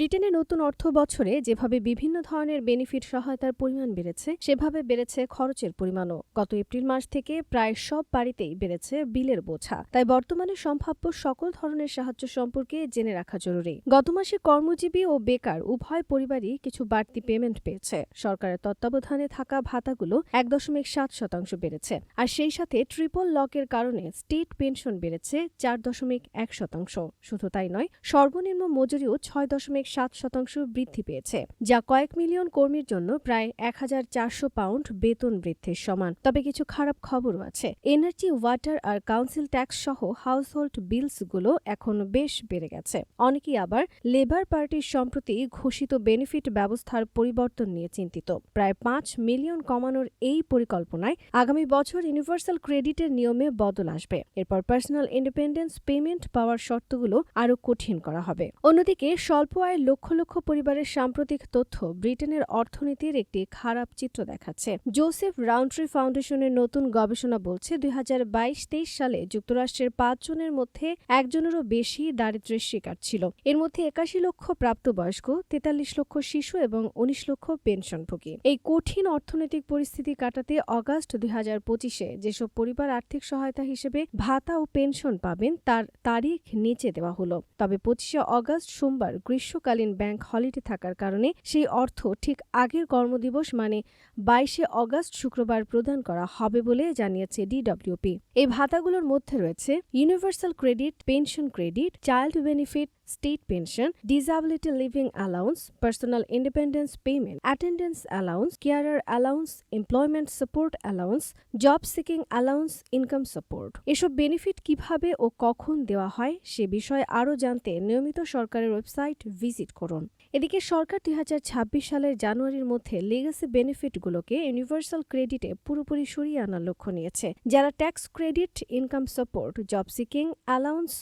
ব্রিটেনে নতুন অর্থ বছরে যেভাবে বিভিন্ন ধরনের বেনিফিট সহায়তার পরিমাণ বেড়েছে, সেভাবে বেড়েছে খরচের পরিমাণও। গত এপ্রিল মাস থেকে প্রায় সব বাড়িতেই বেড়েছে বিলের বোঝা। তাই বর্তমানে সম্ভাব্য সকল ধরনের সাহায্য সম্পর্কে জেনে রাখা জরুরি। গত মাসে কর্মজীবী ও বেকার উভয় পরিবারই কিছু বাড়তি পেমেন্ট পেয়েছে। সরকারের তত্ত্বাবধানে থাকা ভাতাগুলো এক দশমিক সাত শতাংশ বেড়েছে। আর সেই সাথে ট্রিপল লকের কারণে স্টেট পেনশন বেড়েছে চার দশমিক এক শতাংশ। শুধু তাই নয়, সর্বনিম্ন মজুরিও ছয় দশমিক সাত শতাংশ বৃদ্ধি পেয়েছে, যা কয়েক মিলিয়ন কর্মীর জন্য প্রায় এক হাজার চারশো পাউন্ড বেতন বৃদ্ধির সমান। তবে কিছু খারাপ খবরও আছে। এনার্জি ওয়াটার আর কাউন্সিল ট্যাক্স সহ হাউসহোল্ড বিলসগুলো এখন বেশ বেড়ে গেছে। অনেকেই আবার লেবার পার্টির সম্প্রতি ঘোষিত বেনিফিট ব্যবস্থার পরিবর্তন নিয়ে চিন্তিত। প্রায় পাঁচ মিলিয়ন কমানোর এই পরিকল্পনায় আগামী বছর ইউনিভার্সাল ক্রেডিটের নিয়মে বদল আসবে। এরপর পার্সোনাল ইন্ডিপেন্ডেন্স পেমেন্ট পাওয়ার শর্তগুলো আরও কঠিন করা হবে। অন্যদিকে স্বল্প আয়ের লক্ষ লক্ষ পরিবারের সাম্প্রতিক তথ্য ব্রিটেনের অর্থনীতির একটি খারাপ চিত্র দেখাচ্ছে। জোসেফ রাউন্ট্রি ফাউন্ডেশনের নতুন গবেষণা বলছে, দুই হাজার বাইশ তেইশ সালে যুক্তরাষ্ট্রের পাঁচজনের মধ্যে একজনেরও বেশি দারিদ্র্যের শিকার ছিল। এর মধ্যে একাশি লক্ষ প্রাপ্তবয়স্ক, তেতাল্লিশ লক্ষ শিশু এবং উনিশ লক্ষ পেনশনভোগী। এই কঠিন অর্থনৈতিক পরিস্থিতি কাটাতে অগাস্ট দুই হাজার পঁচিশে যেসব পরিবার আর্থিক সহায়তা হিসেবে ভাতা ও পেনশন পাবেন, তার তারিখ নিচে দেওয়া হলো। তবে পঁচিশে অগাস্ট সোমবার গ্রীষ্মকালীন ব্যাংক হলিডে থাকার কারণে সেই অর্থ ঠিক আগের কর্মদিবস মানে বাইশে অগাস্ট শুক্রবার প্রদান করা হবে বলে জানিয়েছে ডিডব্লিউপি। এই ভাতাগুলোর মধ্যে রয়েছে universal credit, pension credit, child benefit state pension disability living allowance personal independence payment attendance allowance carer allowance employment support allowance job seeking allowance income support এসব বেনিফিট কীভাবে ও কখন দেওয়া হয় সে বিষয়ে আরও জানতে নিয়মিত সরকারের ওয়েবসাইট ভিজিট করুন। এদিকে সরকার দুই হাজার ছাব্বিশ সালের জানুয়ারির মধ্যে লেগাসি বেনিফিটগুলোকে ইউনিভার্সাল ক্রেডিটে পুরোপুরি সরিয়ে আনার লক্ষ্য নিয়েছে। যারা tax credit income support job seeking allowance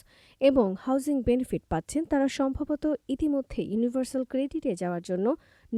এবং হাউজিং বেনিফিট পাচ্ছেন তারা সম্ভবত ইতিমধ্যে ইউনিভার্সাল ক্রেডিটে যাওয়ার জন্য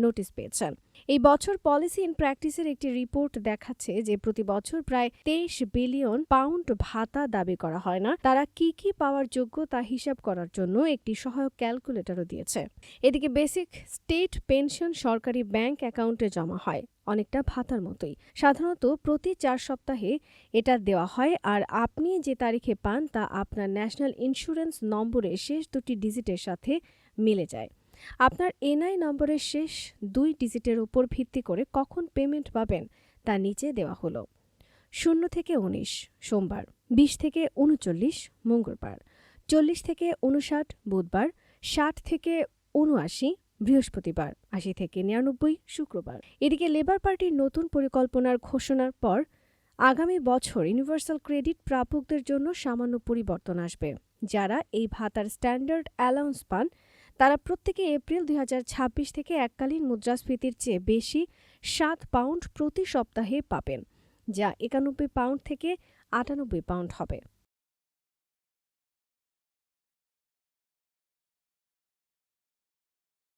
নোটিশ পেয়েছেন। এই বছর পলিসি ইন প্র্যাকটিসের একটি রিপোর্ট দেখাচ্ছে যে প্রতি বছর প্রায় তেইশ বিলিয়ন পাউন্ড ভাতা দাবি করা হয় না। তারা কি কি পাওয়ার যোগ্য তা হিসাব করার জন্য একটি সহায়ক ক্যালকুলেটরও দিয়েছে। এদিকে বেসিক স্টেট পেনশন সরকারি ব্যাংক অ্যাকাউন্টে জমা হয়, অনেকটা ভাতার মতোই। সাধারণত প্রতি চার সপ্তাহে এটা দেওয়া হয় আর আপনি যে তারিখে পান তা আপনার ন্যাশনাল ইন্স্যুরেন্স নম্বরের শেষ দুটি ডিজিটের সাথে মিলে যায়। আপনার এনআই নম্বরের শেষ দুই ডিজিটের উপর ভিত্তি করে কখন পেমেন্ট পাবেন তা নিচে দেওয়া হলো। শূন্য থেকে উনিশ, সোমবার, বিশ থেকে উনচল্লিশ, মঙ্গলবার, চল্লিশ থেকে উনষাট, বুধবার, ষাট থেকে উনআশি, বৃহস্পতিবার, আশি থেকে নিরানব্বই, শুক্রবার। এদিকে লেবার পার্টির নতুন পরিকল্পনার ঘোষণার পর আগামী বছর ইউনিভার্সাল ক্রেডিট প্রাপকদের জন্য সামান্য পরিবর্তন আসবে। যারা এই ভাতার স্ট্যান্ডার্ড অ্যালাউন্স পান তারা প্রত্যেকে এপ্রিল দুই হাজার ছাব্বিশ থেকে এককালীন মুদ্রাস্ফীতির চেয়ে বেশি সাত পাউন্ড প্রতি সপ্তাহে পাবেন, যা একানব্বই পাউন্ড থেকে আটানব্বই পাউন্ড হবে।